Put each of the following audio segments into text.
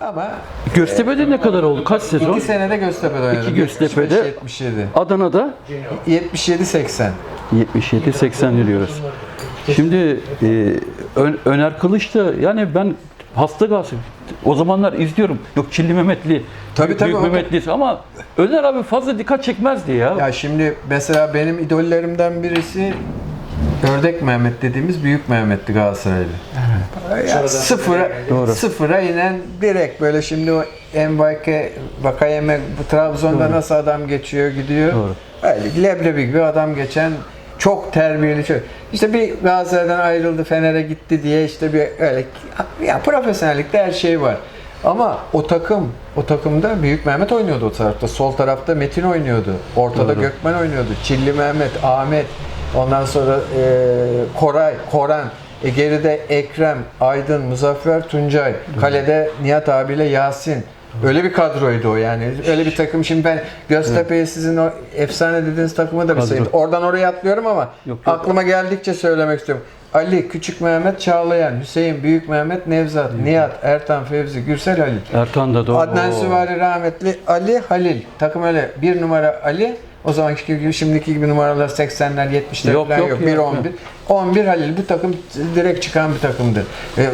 Ama Göztepe'de ne kadar oldu? Kaç sezon? iki senede Göztepe'de oynadım. İki Göztepe'de. 77. Adana'da 77-80. 77-80 diyoruz. Şimdi e, Ö- Öner Kılıç da yani ben hasta Galatasaray. O zamanlar izliyorum. Yok Çilli Mehmetli, Tabii, Büyük tabii, o- Mehmetli ama Öner abi fazla dikkat çekmezdi ya. Ya şimdi mesela benim idollerimden birisi Ördek Mehmet dediğimiz Büyük Mehmet'ti Galatasaraylı. Ya sıfıra, Doğru. sıfıra inen direkt böyle şimdi o Envake, Vakayeme bu Trabzon'da nasıl adam geçiyor gidiyor. Doğru. Öyle leblebi gibi adam geçen çok terbiyeli çok. İşte bir Galatasaray'dan ayrıldı Fener'e gitti diye işte bir öyle ya profesyonellikte her şey var. Ama o takım, o takımda Büyük Mehmet oynuyordu o tarafta. Sol tarafta Metin oynuyordu. Ortada Doğru. Gökmen oynuyordu. Çilli Mehmet, Ahmet, ondan sonra e, Koray, Koran, e, geride Ekrem, Aydın, Muzaffer, Tuncay, kalede Nihat abiyle Yasin. Öyle bir kadroydu o yani. Öyle bir takım. Şimdi ben Göztepe'yi sizin o efsane dediğiniz takımı da bir sayayım. Oradan oraya atlıyorum ama yok. aklıma geldikçe söylemek istiyorum. Ali, Küçük Mehmet, Çağlayan, Hüseyin, Büyük Mehmet, Nevzat, Nihat, Ertan, Fevzi, Gürsel, Halil. Ertan da doğru. Adnan. Süvari rahmetli Ali Halil. Takım öyle bir numara Ali. O zamanki gibi şimdiki gibi numaralar 80'ler 70'ler Yok, falan yok, yok. yok, 1 yok. 11. 11 Halil bu takım direkt çıkan bir takımdı. Ve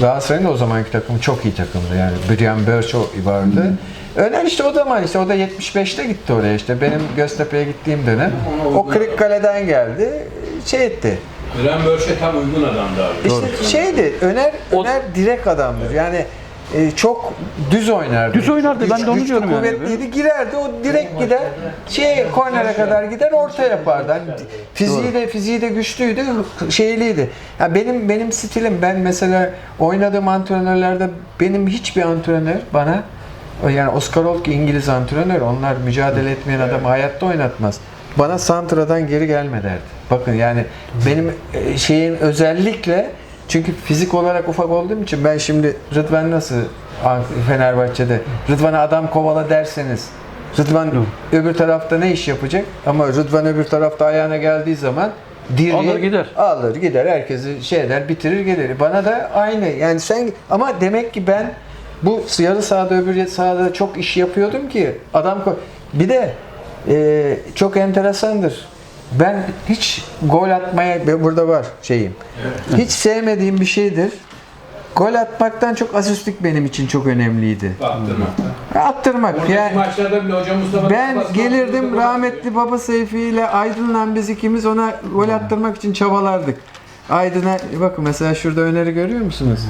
Galatasaray'ın da o zamanki takımı çok iyi takımdı. Yani Brian Birch vardı. Öner işte o zaman işte o da 75'te gitti oraya işte. Benim Göztepe'ye gittiğim dönem. O Kırıkkale'den geldi. Şey etti. Ören Börşe tam uygun adamdı abi. İşte şeydi. Öner Öner direkt adamdır. Yani e, çok düz oynardı. Düz oynardı, ben de onu diyorum yani. kuvvetliydi. Girerdi. O direkt gider. Şey kornere kadar gider orta yapardı. Hani fiziği de fiziği de güçlüydü, şeyliydi. Ya benim benim stilim ben mesela oynadığım antrenörlerde benim hiçbir antrenör bana yani Oscar Olk İngiliz antrenör. Onlar mücadele etmeyen adamı hayatta oynatmaz. Bana Santra'dan geri gelme derdi. Bakın yani benim e, şeyin özellikle çünkü fizik olarak ufak olduğum için ben şimdi Rıdvan nasıl Fenerbahçe'de Rıdvan'a adam kovala derseniz Rıdvan öbür tarafta ne iş yapacak? Ama Rıdvan öbür tarafta ayağına geldiği zaman diri Alır gider. Alır gider herkesi şey eder bitirir gelir. Bana da aynı. Yani sen ama demek ki ben bu yarı sahada öbür sahada çok iş yapıyordum ki adam bir de e, çok enteresandır. Ben hiç gol atmaya burada var şeyim. Hiç sevmediğim bir şeydir. Gol atmaktan çok asistlik benim için çok önemliydi. Baktırma. Attırmak Oradaki yani. maçlarda bile hocam Mustafa Ben gelirdim Mustafa- rahmetli baba Seyfi ile Aydın'la biz ikimiz ona gol attırmak için çabalardık. Aydın'a bakın mesela şurada öneri görüyor musunuz?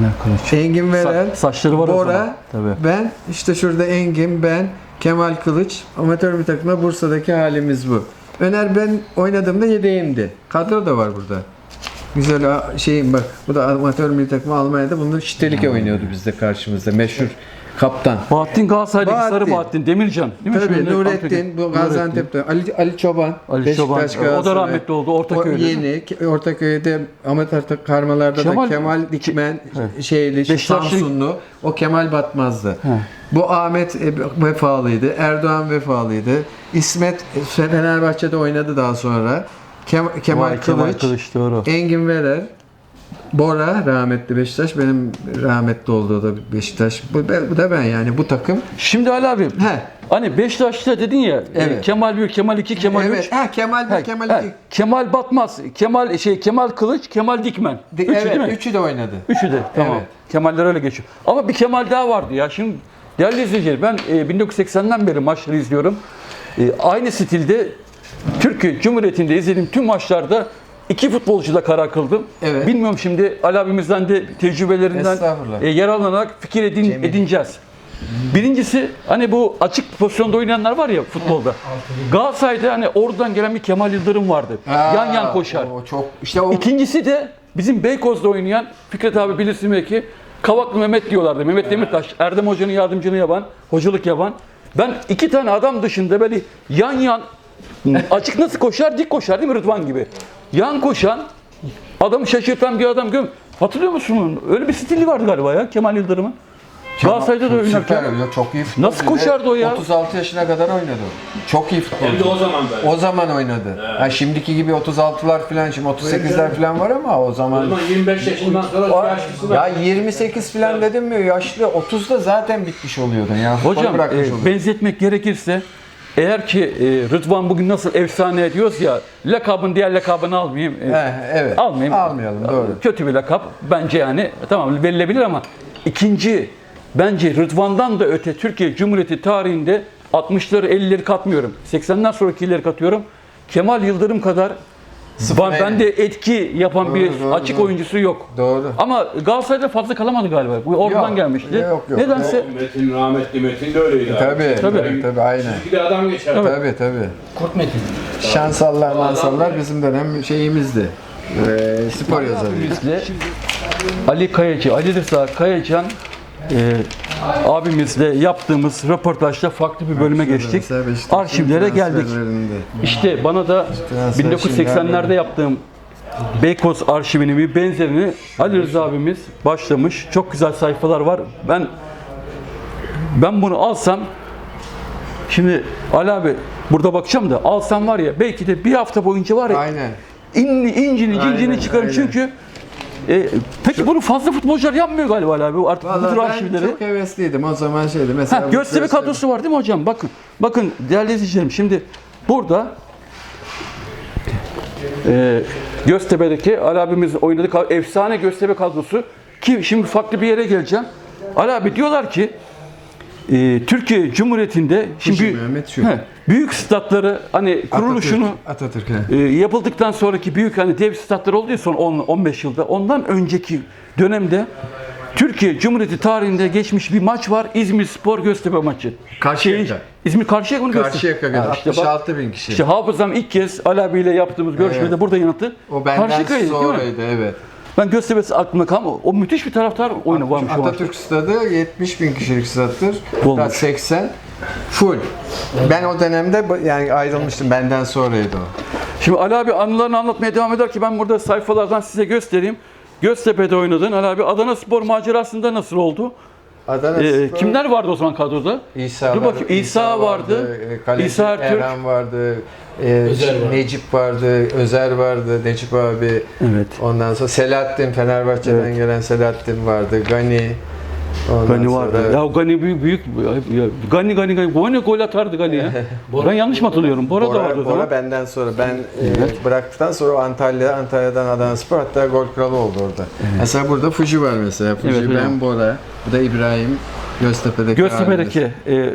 Öner Kılıç. Engin Veren, Sa- saçları var. Bora, Tabii. ben işte şurada Engin, ben, Kemal Kılıç. Amatör bir takımda Bursa'daki halimiz bu. Öner ben oynadığımda yedeğimdi. Kadro da var burada. Güzel şeyim bak. Bu da amatör milli takımı Almanya'da. Bunlar Şitelik oynuyordu bizde karşımızda. Meşhur kaptan. Bahattin Galatasaray'daki Sarı Bahattin. Bahattin Demircan. Değil mi? Tabii Şöyle Nurettin, bu. Gaziantep'te. Ali, Ali Çoban, Ali Çoban, Beşiktaş o da rahmetli oldu, Ortaköy'de. O yeni, Ke- Ortaköy'de amatör tak- karmalarda Kemal- da Kemal Dikmen, şeyli, Beşiktaşlı- Samsunlu, o Kemal Batmaz'dı. Bu Ahmet e, vefalıydı, Erdoğan vefalıydı. İsmet e, Fenerbahçe'de oynadı daha sonra. Kem- Kemal, Vay, Kılıç, Kemal Kılıç doğru. Engin Verer, Bora rahmetli Beşiktaş, benim rahmetli olduğu da Beşiktaş. Bu, bu da ben yani bu takım. Şimdi Ali abi. He. Hani Beşiktaş'ta dedin ya. Evet. e, Kemal 1, Kemal 2, Kemal 3. evet, ha, Kemal bir, Kemal ha, iki. Kemal Batmaz, Kemal şey Kemal Kılıç, Kemal Dikmen. De- Üçü evet, değil mi? üçü de oynadı. Üçü de. Tamam. Evet. Kemaller öyle geçiyor. Ama bir Kemal daha vardı ya. Şimdi değerli izleyiciler ben e, 1980'den beri maçları izliyorum. E, aynı stilde Türkiye Cumhuriyeti'nde izlediğim tüm maçlarda iki futbolcuyla karar kıldım. Evet. Bilmiyorum şimdi Ali abimizden de tecrübelerinden Estağfurullah. e, yararlanarak fikir edin, Cemil. edineceğiz. Birincisi hani bu açık pozisyonda oynayanlar var ya futbolda. Galatasaray'da hani oradan gelen bir Kemal Yıldırım vardı. yan yan koşar. O çok işte o İkincisi de bizim Beykoz'da oynayan Fikret abi bilirsin belki Kavaklı Mehmet diyorlardı. Mehmet Demirtaş, Erdem Hoca'nın yardımcını yapan, hocalık yapan. Ben iki tane adam dışında böyle yan yan açık nasıl koşar? Dik koşar değil mi Rıdvan gibi? Yan koşan, adamı şaşırtan bir adam gör. Hatırlıyor musun? onu? Öyle bir stili vardı galiba ya Kemal Yıldırım'ın. Galatasaray'da da oynarken. Süper, ya çok iyi futbolcu. Nasıl koşardı o ya? 36 yaşına kadar oynadı. o. Çok iyi Hem de futbolcu. o zaman böyle. O zaman oynadı. Ha, şimdiki gibi 36'lar falan şimdi 38'ler falan var ama o O zaman zaman 25 yaşından sonra O- yaşlısın. ya 28 falan dedim mi yaşlı 30'da zaten bitmiş oluyordun ya. Futbolu Hocam bırakmış e, oluyordun. benzetmek gerekirse eğer ki e, Rıdvan bugün nasıl efsane ediyoruz ya lakabın diğer lakabını almayayım. e, He, evet. Almayayım. Almayalım doğru. Kötü bir lakap bence yani tamam verilebilir ama ikinci bence Rıdvan'dan da öte Türkiye Cumhuriyeti tarihinde 60'ları 50'leri katmıyorum. 80'den sonrakileri katıyorum. Kemal Yıldırım kadar ben, elli. bende etki yapan bir Doğru, doğru, açık doğru. oyuncusu yok. Doğru. Ama Galatasaray'da fazla kalamadı galiba. Bu oradan Yok, gelmişti. yok, yok. Nedense Metin rahmetli Metin de öyleydi. abi. Tabii, Tabii. tabii, tabii, aynen. Çizgide adam geçer. Tabii tabii. Kurt Metin. Şansallar mansallar bizim dönem şeyimizdi. Ee, spor yazarıydı. abimizle Ali Kayacı, Ali Rıza Kayacan e, abimizle yaptığımız röportajda farklı bir bölüme geçtik. Arşivlere geldik. İşte bana da Transfer 1980'lerde şimdilerde. yaptığım Beykoz arşivinin bir benzerini Ali Rıza abimiz başlamış. Çok güzel sayfalar var. Ben ben bunu alsam şimdi Ali abi burada bakacağım da alsam var ya belki de bir hafta boyunca var ya Aynen. İnni, incini, cincini çıkarım aynen. çünkü e, peki bunu fazla futbolcular yapmıyor galiba Ali abi artık bu tür Vallahi ben arşivleri. çok hevesliydim o zaman şeydi mesela. Ha, bu transfer- kadrosu var değil mi hocam? Bakın, bakın değerli izleyicilerim şimdi burada e, Göztepe'deki Ali abimiz oynadığı ka- efsane Göztepe kadrosu ki şimdi farklı bir yere geleceğim. Ali abi diyorlar ki e, Türkiye Cumhuriyeti'nde şimdi büyük- Mehmet şu. he, büyük statları hani kuruluşunu Atatürk. Atatürk. he. e, yapıldıktan sonraki büyük hani dev statlar oldu ya son 10-15 yılda. Ondan önceki dönemde Türkiye Cumhuriyeti tarihinde geçmiş bir maç var. İzmir Spor Göztepe maçı. Karşıyaka. Şey, İzmir Karşıyaka mı? Karşıyaka kadar. Ha, işte bak, 66 bin kişi. işte hafızam ilk kez Ali abiyle yaptığımız görüşmede Evet. burada yanıtı. o benden Karşıyaka'ydı, sonraydı evet. Ben Göztepe'si aklımda kalma. O müthiş bir taraftar oyunu varmış o. Atatürk stadı 70 bin kişilik stattır. Hatta 80 full. Ben o dönemde yani ayrılmıştım. Benden sonraydı o. Şimdi Ali abi anılarını anlatmaya devam eder ki ben burada sayfalardan size göstereyim. Göztepe'de oynadın Ali abi. Adana Spor macerasında nasıl oldu? Adana Ee, Spor- kimler vardı o zaman kadroda? İsa Dur var, bakayım, İsa vardı, e, kaleci İsa Ertürk. Erhan vardı, e, Özer var. Necip vardı, Özer vardı, Necip abi. Evet. Ondan sonra Selahattin, Fenerbahçe'den gelen Selahattin vardı, Gani. Ondan Gani sonra- vardı. Ya Gani büyük büyük ya, Gani Gani Gani Gani gol atardı Gani ya. ben yanlış mı hatırlıyorum? Bora, da vardı o Bora zaman. benden sonra ben e, bıraktıktan sonra o Antalya, Antalya'dan Adana Spor hatta gol kralı oldu orada. Mesela burada Fuji var mesela. Fuji Evet, ben hocam. Bora, bu da İbrahim Göztepe'deki Göztepe'deki e, e,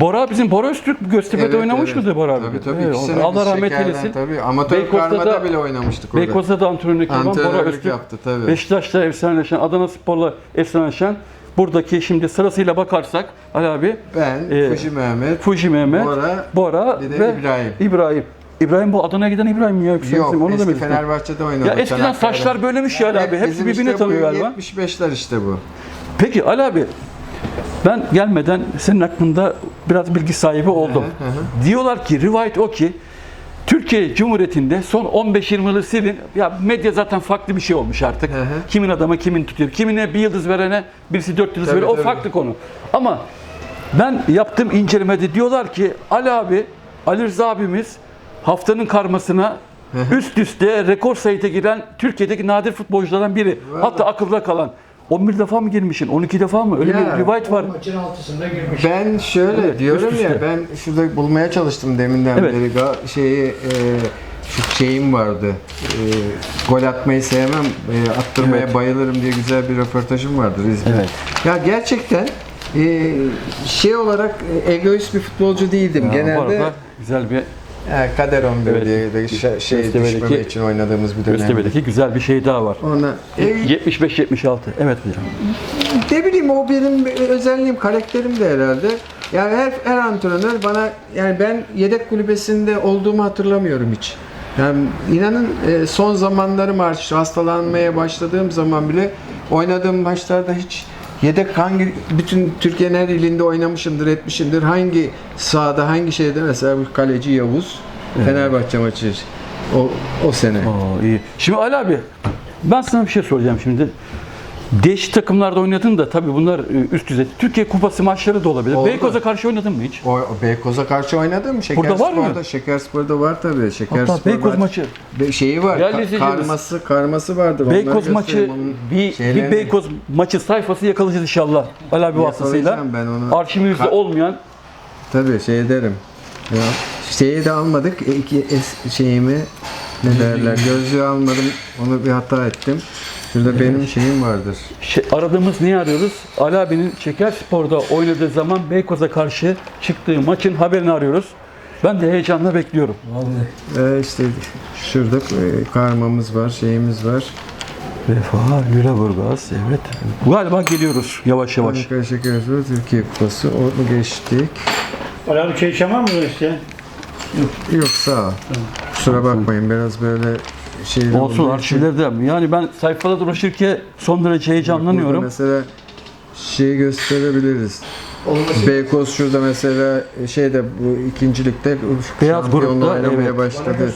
Bora bizim Bora Öztürk Göztepe'de Evet, oynamış evet. mıydı Bora abi? Tabii tabii. Evet, iki sene Allah biz rahmet şekerden eylesin. Tabii. Amatör Beykoz'da karmada da- bile oynamıştık orada. Beykoz'da da antrenörlük yapan Bora Antrenörlük Öztürk. yaptı tabii. Beşiktaş'ta efsaneleşen, Adana Spor'la efsaneleşen. Buradaki şimdi sırasıyla bakarsak Ali abi, Ben, e, Fuji Mehmet, Fuji Mehmet, Bora, Bora bir de ve İbrahim. İbrahim. İbrahim bu Adana'ya giden İbrahim mi ya? Yoksa Yok, bizim- onu da eski belirtelim. Fenerbahçe'de oynadı. Ya eskiden Çanakkale'de. saçlar böylemiş ya Ali abi. Hepsi bizim birbirine işte bu tanıyor galiba. 75'ler işte bu. Peki Ali abi ben gelmeden senin hakkında biraz bilgi sahibi oldum. Diyorlar ki rivayet o ki Türkiye Cumhuriyeti'nde son 15-20 yılı silin. Ya medya zaten farklı bir şey olmuş artık. Hı hı. Kimin adama kimin tutuyor. Kimine bir yıldız verene birisi dört yıldız veriyor. O tabii. farklı konu. Ama ben yaptığım incelemede diyorlar ki Ali abi, Ali Rıza abimiz haftanın karmasına üst üste rekor sayıda giren Türkiye'deki nadir futbolculardan biri. Hatta akılda kalan. 11 defa mı girmişsin? 12 defa mı? Öyle Ya. bir rivayet var. Maçın altısında girmiş. Ben şöyle Evet, diyorum üst üste. ya ben şurada bulmaya çalıştım deminden Evet. beri Ga- şeyi e, şu şeyim vardı. E, gol atmayı sevmem, e, attırmaya Evet. bayılırım diye güzel bir röportajım vardır İzmir'de. Evet. Ya gerçekten e, şey olarak e, egoist bir futbolcu değildim. Ya, bu Genelde arada güzel bir Ha, Kader 11 Evet. diye de şey, şey Göztepe'deki- düşmeme için oynadığımız bir dönem. Göztepe'deki güzel bir şey daha var. Ona, e, 75-76. Evet hocam. ne bileyim o benim özelliğim, karakterim de herhalde. Yani her, her antrenör bana yani ben yedek kulübesinde olduğumu hatırlamıyorum hiç. Yani inanın e, son zamanlarım hariç hastalanmaya başladığım zaman bile oynadığım maçlarda hiç yedek hangi bütün Türkiye'nin her ilinde oynamışımdır, etmişimdir. Hangi sahada, hangi şeyde mesela bu kaleci Yavuz Fenerbahçe maçı o o sene. Oo, iyi. Şimdi Ali abi ben sana bir şey soracağım şimdi. Değişik takımlarda oynadın da tabii bunlar e, üst düzey. Türkiye Kupası maçları da olabilir. Oldu. Beykoz'a karşı oynadın mı hiç? O Beykoz'a karşı oynadım mı? Şeker Burada var mı? Spor'da, Şeker Spor'da var tabii. Şeker Hatta Beykoz var. maçı. Be- şeyi var. Değerli ka- izleyicilerimiz, karması karması vardır. Onları Beykoz maçı göstereyim, onun bir, bir şeylerini. Beykoz maçı sayfası yakalayacağız inşallah. Ali abi vasıtasıyla. Yakalayacağım ben onu. Arşivimizde Ka- olmayan Tabii şey ederim. Ya, şeyi de almadık. E, İki es, şeyimi ne derler? Gözlüğü almadım. Onu bir hata ettim. Şurada benim şeyim vardır. şey, aradığımız neyi arıyoruz? Ali abinin Şeker Spor'da oynadığı zaman Beykoz'a karşı çıktığı maçın haberini arıyoruz. Ben de heyecanla bekliyorum. Ee, işte şurada e, karmamız var, şeyimiz var. Vefa, Lüleburgaz, evet. Galiba geliyoruz yavaş yavaş. Ankara Şeker Spor Türkiye Kupası. Onu geçtik. Ali abi çay içemem mi işte? Yok sağ ol. Kusura bakmayın biraz böyle şeyler Olsun olduğu için- arşivlerde. Yani ben sayfada dolaşırken son derece Burada heyecanlanıyorum. mesela şeyi gösterebiliriz. Beykoz şurada mesela şeyde bu ikincilikte Beyaz şampiyonluğu grupta, oynamaya evet. başladı.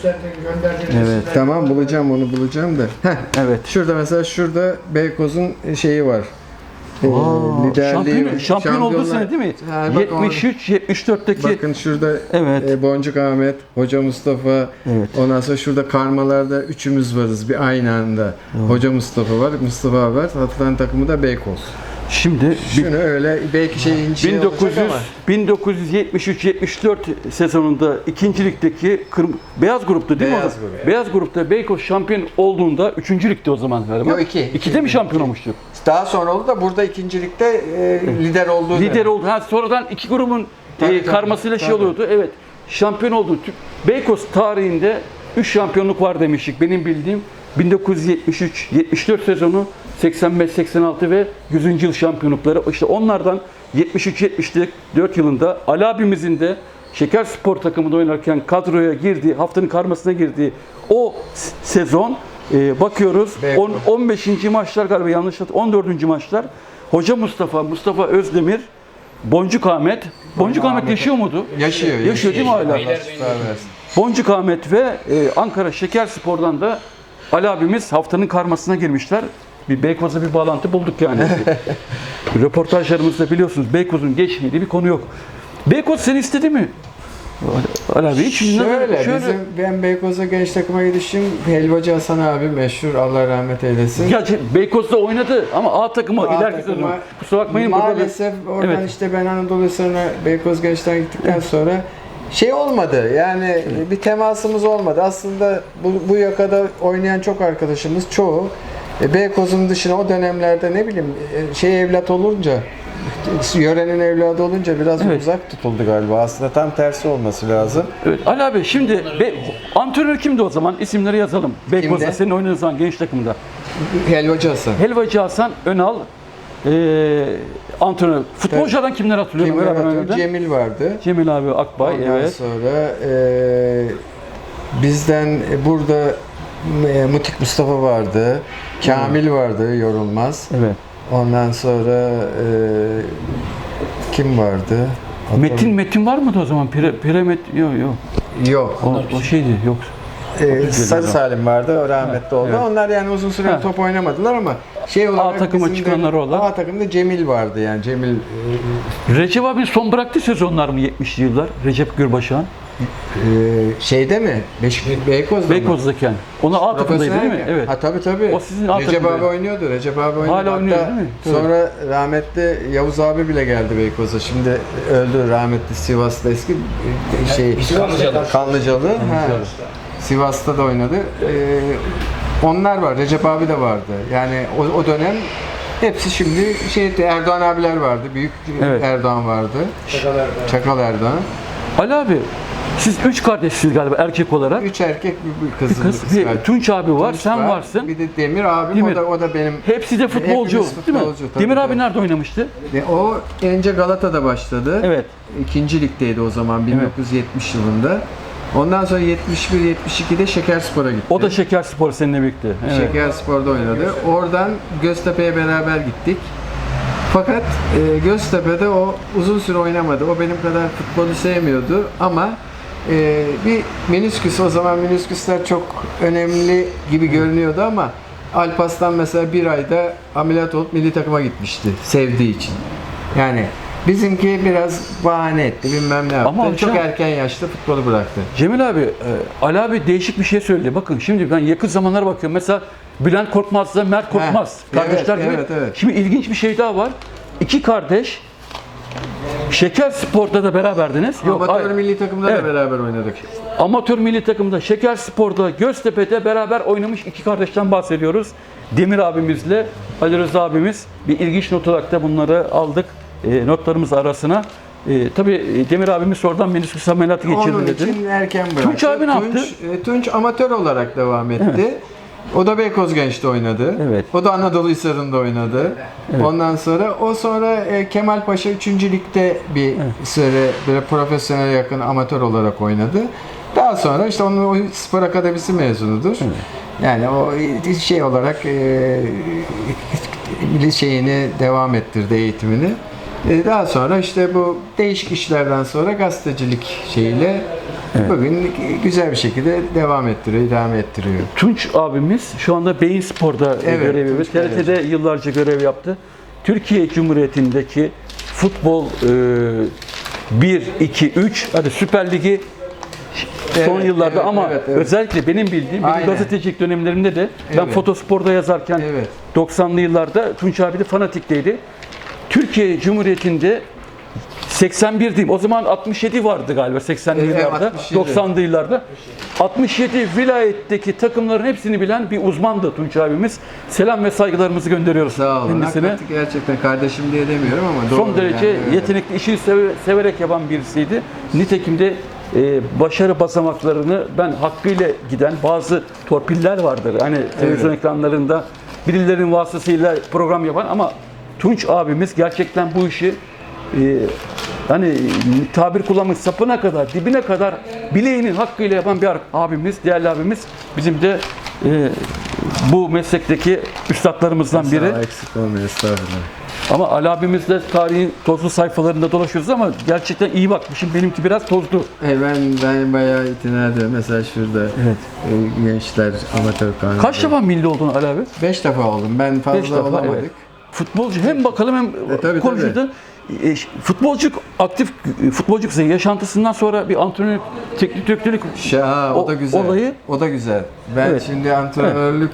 Evet. Tamam bulacağım onu bulacağım da. Heh, Evet. şurada mesela şurada Beykoz'un şeyi var. Ee, liderliği- şampiyon, şampiyon olduğu sene değil mi? Ha, bak orada. 73 74'teki Bakın şurada Evet. e, Boncuk Ahmet, Hoca Mustafa, Evet. ondan sonra şurada karmalarda üçümüz varız bir aynı anda. Hoca Mustafa var, Mustafa var, atılan takımı da Beykoz. Şimdi Şunu öyle belki şey ince 1900 olacak ama 1973-74 sezonunda ikincilikteki kırm- beyaz grupta değil Beyaz mi? o? grup. Beyaz grupta Beykoz şampiyon olduğunda 3. ligde o zaman galiba. Yok, iki. İkide mi şampiyon olmuştuk? daha sonra oldu da burada ikincilikte e, lider olduğu Lider dönem. oldu. Ha, sonradan iki grubun Tabii, e, tabii, karmasıyla şey tabii. oluyordu. Evet. Şampiyon oldu. Tü- Beykoz tarihinde 3 şampiyonluk var demiştik. Benim bildiğim 1973-74 sezonu 85-86 ve 100. yıl şampiyonlukları. İşte onlardan 73-74 yılında Ali abimizin de Şeker Spor takımında oynarken kadroya girdiği, haftanın karmasına girdiği o sezon e, bakıyoruz. On- 15. maçlar galiba yanlış hatır- 14. maçlar. Hoca Mustafa, Mustafa Özdemir, Boncuk Ahmet. Boncuk Ahmet yaşıyor muydu? Yaşıyor. Yaşıyor değil mi hala? Boncuk Ahmet ve e, Ankara Şeker Spor'dan da Ali abimiz haftanın karmasına girmişler. Bir Beykoz'a bir bağlantı bulduk yani. Röportajlarımızda biliyorsunuz Beykoz'un geçmediği bir konu yok. Beykoz seni istedi mi? Ali abi hiç Şöyle, bizim ben Beykoz'a genç takıma gidişim Helvacı Hasan abi meşhur Allah rahmet eylesin. Ya Beykoz'da oynadı ama A takımı A ileriki takıma-. Kusura bakmayın burada Maalesef oradan Evet. işte ben Anadolu sonra Beykoz Genç'ten gittikten sonra şey olmadı. Yani bir temasımız olmadı. Aslında bu, bu yakada oynayan çok arkadaşımız çoğu e, Beykoz'un dışına o dönemlerde ne bileyim e, şey evlat olunca yörenin evladı olunca biraz Evet. uzak tutuldu galiba. Aslında tam tersi olması lazım. Evet Ali abi şimdi be, antrenör kimdi o zaman? İsimleri yazalım. Beykoz'da senin oynadığın zaman genç takımda. Helvacı Hasan. Helvacı Hasan Önal e, antrenör. Futbolculardan kimler hatırlıyorum? Kimler oynadı? Cemil vardı. Cemil abi Akbay Ondan evet. sonra e, bizden e, burada e, Mutik Mustafa vardı. Kamil vardı yorulmaz. Evet. Ondan sonra e, kim vardı? Metin Metin var mıydı o zaman? Pire, Piremet yok yok. Yok. O, o şeydi yok. E, Sarı Salim vardı. O rahmetli oldu. evet. Onlar yani uzun süre Ha. top oynamadılar ama şey olarak takıma bizim de- çıkanları olan. A takımda Cemil vardı yani. Cemil e, Recep abi son bıraktı sezonlar mı 70'li yıllar? Recep Gürbaşan. E, şeyde mi? Beşiktaş Beykoz'da mı? Beykoz'dayken. Ona A takımdaydı değil mi? Profesyonelken. Evet. Ha tabii tabii. O sizin alt Recep takımda. abi oynuyordu. Recep abi oynuyordu. Hala oynuyor Hatta değil mi? Tabii. Sonra rahmetli Yavuz abi bile geldi Beykoz'a. Şimdi öldü rahmetli Sivas'ta eski e, şey Kanlıcalı. Kanlıcalı. Ha. Sivas'ta da oynadı. Ee, onlar var. Recep abi de vardı. Yani o, o dönem hepsi şimdi şey Erdoğan abiler vardı. Büyük Evet. Erdoğan vardı. Çakal Erdoğan. Ali abi siz üç kardeşsiniz galiba erkek olarak. Üç erkek bir, bir kız. Bir kız, bir Tunç abi var, Tunç sen var. varsın. Bir de Demir abim Demir. o da o da benim. Hepsi de futbolcu, Hepimiz değil mi? futbolcu, tabii, Demir abi tabii. nerede oynamıştı? Ve o önce Galata'da başladı. Evet. İkinci ligdeydi o zaman 1970 yılında. Ondan sonra 71-72'de Şekerspor'a gitti. O da Şeker Spor seninle birlikte. Evet. Şekerspor'da oynadı. Oradan Göztepe'ye beraber gittik. Fakat e, Göztepe'de o uzun süre oynamadı. O benim kadar futbolu sevmiyordu ama e, bir menisküs o zaman menisküsler çok önemli gibi görünüyordu ama Alpaslan mesela bir ayda ameliyat olup milli takıma gitmişti sevdiği için. Yani bizimki biraz bahane etti bilmem ne yaptı. Ama hocam- Çok erken yaşta futbolu bıraktı. Cemil abi, e, Ali abi değişik bir şey söyledi. Bakın şimdi ben yakın zamanlara bakıyorum. Mesela Bülent Korkmaz'la Mert Korkmaz. evet, kardeşler gibi. evet, evet. Şimdi ilginç bir şey daha var. İki kardeş Şeker Spor'da da beraberdiniz. Amatör hayır. milli takımda Evet. da beraber oynadık. Amatör milli takımda Şeker Spor'da Göztepe'de beraber oynamış iki kardeşten bahsediyoruz. Demir abimizle Ali Rıza abimiz bir ilginç not olarak da bunları aldık e, notlarımız arasına. E, tabii Demir abimiz sonradan menisküs ameliyatı geçirdi Onun dedi. için erken bıraktı. Tunç abi ne yaptı? Tunç, e, Tunç amatör olarak devam etti. O da Beykoz Genç'te oynadı. Evet. O da Anadolu Hisarı'nda oynadı. Ondan sonra o sonra e, Kemal Paşa 3. ligde bir süre böyle profesyonel yakın amatör olarak oynadı. Daha sonra işte onun o spor akademisi mezunudur. Yani o şey olarak e, şeyini devam ettirdi eğitimini. E, Daha sonra işte bu değişik işlerden sonra gazetecilik şeyiyle bugün güzel bir şekilde devam ettiriyor, idame ettiriyor. Tunç abimiz şu anda Beyin Spor'da Evet, görev yapıyor. Tunç TRT'de yıllarca görev yaptı. Türkiye Cumhuriyeti'ndeki futbol e, 1, 2, 3 hadi Süper Ligi son Evet, yıllarda evet, ama evet, evet. özellikle benim bildiğim benim Aynen. gazetecilik dönemlerimde de ben Evet. Fotospor'da yazarken Evet. 90'lı yıllarda Tunç abi de fanatikteydi. Türkiye Cumhuriyeti'nde 81 diyeyim. O zaman 67 vardı galiba 80'li Evet, yıllarda. 67. 90'lı yıllarda. 67 vilayetteki takımların hepsini bilen bir uzmandı Tunç abimiz. Selam ve saygılarımızı gönderiyoruz Sağ olun. kendisine. Hakikaten gerçekten kardeşim diye demiyorum ama doğru. Son derece yani, evet. yetenekli, işini seve- severek yapan birisiydi. Nitekim de e, başarı basamaklarını ben hakkıyla giden bazı torpiller vardır. Hani televizyon ekranlarında birilerinin vasıtasıyla program yapan ama Tunç abimiz gerçekten bu işi e, hani tabir kullanmış sapına kadar, dibine kadar bileğinin hakkıyla yapan bir abimiz, değerli abimiz. Bizim de e, bu meslekteki üstadlarımızdan biri. Eksik olmuyor estağfurullah. Ama Ali abimizle tarihin tozlu sayfalarında dolaşıyoruz ama gerçekten iyi bakmışım. Benimki biraz tozlu. E ben ben bayağı itina ediyorum. Mesela şurada Evet. e, gençler amatör kanunu. Kaç defa milli oldun Ali abi? Beş defa oldum. Ben fazla Beş defa, olamadık. evet. Futbolcu hem bakalım hem E, tabii, konuşuyordu. E, ş- futbolcuk aktif e, futbolcuk yaşantısından sonra bir antrenör teknik direktörlük Şah, o, O- da güzel. olayı- O da güzel. Ben Evet. şimdi antrenörlük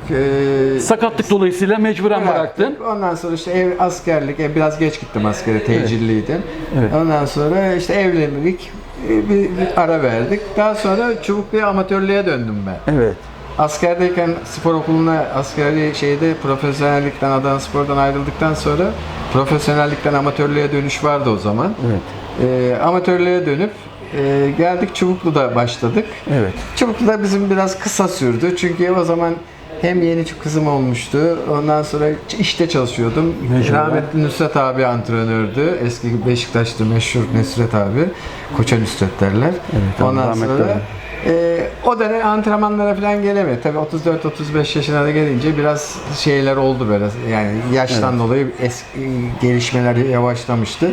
e, sakatlık dolayısıyla mecburen bıraktım. Ondan sonra işte ev askerlik, ev, biraz geç gittim askere, tecilliydim. Evet. Ondan sonra işte evlilik, e, bir, bir ara verdik. Daha sonra çubukluya amatörlüğe döndüm ben. Evet. Askerdeyken spor okuluna, askeri şeyde profesyonellikten, Adana Spor'dan ayrıldıktan sonra profesyonellikten amatörlüğe dönüş vardı o zaman. Evet. Ee, amatörlüğe dönüp e, geldik Çubuklu'da başladık. Evet. Çubuklu'da bizim biraz kısa sürdü çünkü o zaman hem yeni kızım olmuştu. Ondan sonra işte çalışıyordum. Mecburen. Rahmetli Nusret abi antrenördü. Eski Beşiktaş'ta meşhur Nusret abi. Koça Nusret derler. Evet, Ondan sonra. E, o dönem antrenmanlara falan gelemedi. Tabii 34-35 yaşına da gelince biraz şeyler oldu böyle. Yani yaştan dolayı eski gelişmeler yavaşlamıştı.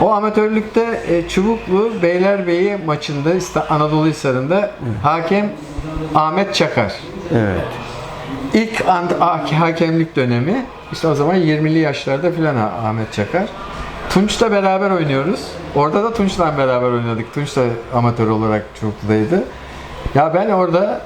O amatörlükte e, Çubuklu Beylerbeyi maçında İsta- Anadolu Hisarı'nda hakem Ahmet Çakar. Evet. İlk ant- ha- hakemlik dönemi işte o zaman 20'li yaşlarda filan Ahmet Çakar. Tunç'la beraber oynuyoruz. Orada da Tunç'la beraber oynadık. Tunç da amatör olarak Çubuklu'daydı. Ya ben orada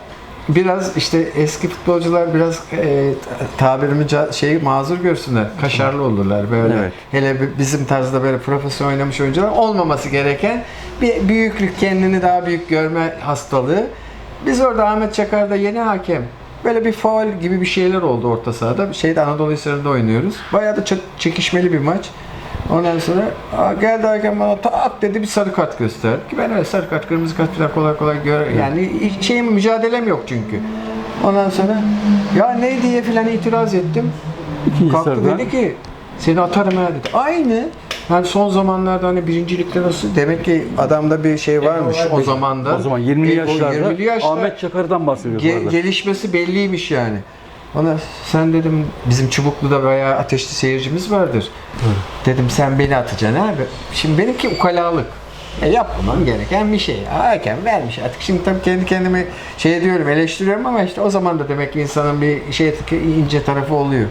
biraz işte eski futbolcular biraz e, tabirimi şey mazur görsünler. Kaşarlı olurlar böyle. Evet. Hele bi- bizim tarzda böyle profesyonel oynamış oyuncular olmaması gereken bir büyüklük kendini daha büyük görme hastalığı. Biz orada Ahmet Çakar'da yeni hakem. Böyle bir faul gibi bir şeyler oldu orta sahada. Şeyde Anadolu Hisarı'nda oynuyoruz. Bayağı da çek- çekişmeli bir maç. Ondan sonra "Aa, geldi hakem bana tak dedi bir sarı kart göster. Ki ben öyle sarı kart, kırmızı kart falan kolay kolay gör yani hiç şeyim mücadelem yok çünkü. Ondan sonra ya ne diye filan itiraz ettim. İkinci Kalktı sıradan. dedi ki seni atarım ha dedi. Aynı. Yani son zamanlarda hani birincilikte nasıl demek ki adamda bir şey varmış o zamanda. O zaman 20'li E, o yaşlarda 20'li yaşta Ahmet Çakar'dan bahsediyoruz ge- gelişmesi belliymiş yani. Ona sen dedim bizim Çubuklu'da bayağı ateşli seyircimiz vardır. Dedim sen beni atacaksın abi. Şimdi benimki ukalalık. E, yapmamam gereken bir şey. Hakem vermiş artık. Şimdi tabii kendi kendime şey diyorum, eleştiriyorum ama işte o zaman da demek ki insanın bir şey ince tarafı oluyor.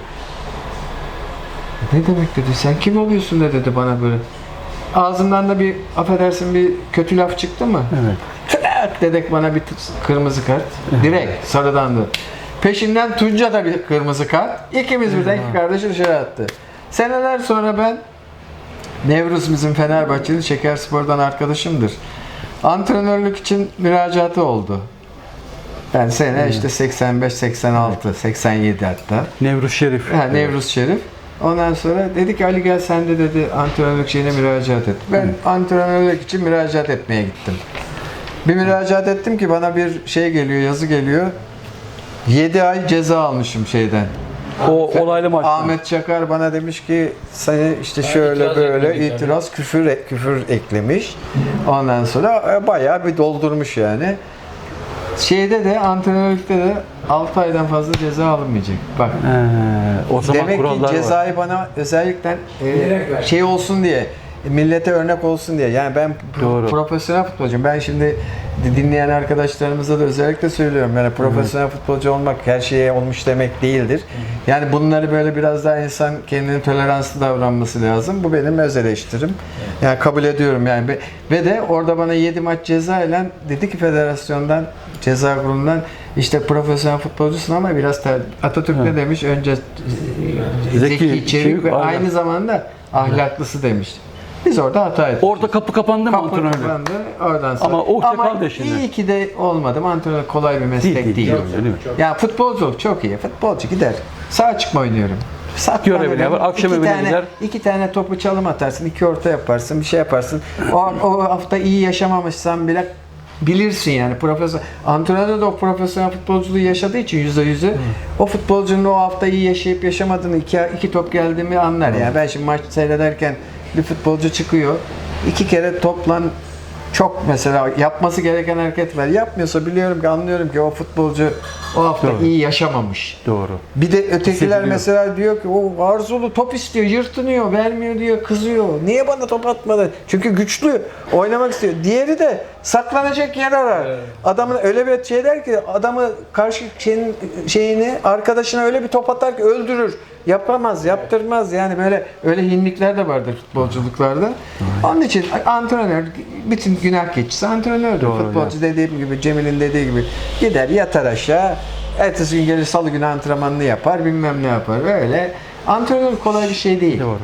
Ne demek dedi, sen kim oluyorsun da dedi bana böyle. Ağzından da bir, affedersin bir kötü laf çıktı mı? Evet. Tık dedik bana bir kırmızı kart. Direkt sarıdan da. Peşinden Tunca da bir kırmızı kart. İkimiz birden iki kardeşi dışarı attı. Seneler sonra ben Nevruz bizim Fenerbahçeli Şekerspor'dan arkadaşımdır. Antrenörlük için müracaatı oldu. Ben sene işte 85, 86, 87 hatta. Nevruz Şerif. Ha, Nevruz Şerif. Ondan sonra dedi ki Ali gel sen de dedi antrenörlük şeyine müracaat et. Ben antrenörlük için müracaat etmeye gittim. Bir müracaat ettim ki bana bir şey geliyor, yazı geliyor. 7 ay ceza almışım şeyden. O olaylı maçta. Ahmet Çakar bana demiş ki seni işte şöyle itiraz böyle ekledik itiraz küfür küfür eklemiş. Ondan sonra e, bayağı bir doldurmuş yani. Şeyde de antrenörlükte de 6 aydan fazla ceza alınmayacak. Bak Ee, o zaman Demek ki kurallar var. cezayı bana özellikle e, şey olsun diye millete örnek olsun diye. Yani ben pro- Doğru. profesyonel futbolcuyum. Ben şimdi dinleyen arkadaşlarımıza da özellikle söylüyorum. Yani profesyonel futbolcu olmak her şeye olmuş demek değildir. Yani bunları böyle biraz daha insan kendine toleranslı davranması lazım. Bu benim öz eleştirim. Yani kabul ediyorum yani. Ve- de orada bana 7 maç ceza ile dedi ki federasyondan ceza kurulundan işte profesyonel futbolcusun ama biraz ter- Atatürk ne demiş? Önce e, Zeki, zeki, çevik ve aynı zamanda ahlaklısı demiş. Biz orada hata ettik. Orada kapı kapandı mı Kapı antrenörlük? kapandı. Oradan sonra. Ama o kaldı şimdi. iyi ki de olmadım. Antrenör kolay bir meslek Değil, değil. değil, değil, değil mi? Ya futbolculuk çok iyi. Futbolcu gider. Sağ çıkma oynuyorum. Sat Görevini yapar, akşam evine tane, gider. iki tane topu çalım atarsın, iki orta yaparsın, bir şey yaparsın. O, o hafta iyi yaşamamışsan bile bilirsin yani profesyonel antrenör de o profesyonel futbolculuğu yaşadığı için yüzde yüzü o futbolcunun o hafta iyi yaşayıp yaşamadığını iki, iki top geldi mi anlar yani ben şimdi maç seyrederken bir futbolcu çıkıyor iki kere toplan çok mesela yapması gereken hareket var. Yapmıyorsa biliyorum ki anlıyorum ki o futbolcu o hafta Doğru. iyi yaşamamış. Doğru. Bir de ötekiler mesela diyor ki o Arzulu top istiyor, yırtınıyor, vermiyor diyor, kızıyor. Niye bana top atmadı? Çünkü güçlü, oynamak istiyor. Diğeri de saklanacak yer arar. Adamın öyle bir şey der ki adamı karşı şeyin, şeyini arkadaşına öyle bir top atar ki öldürür. Yapamaz, yaptırmaz. Yani böyle öyle hinlikler de vardır futbolculuklarda. Onun için antrenör bütün günah keçisi antrenördür. Doğru, Futbolcu dediğim gibi Cemil'in dediği gibi gider yatar aşağı Ertesi gün gelir salı günü antrenmanını yapar, bilmem ne yapar. Öyle. Antrenör kolay bir şey değil. Doğru.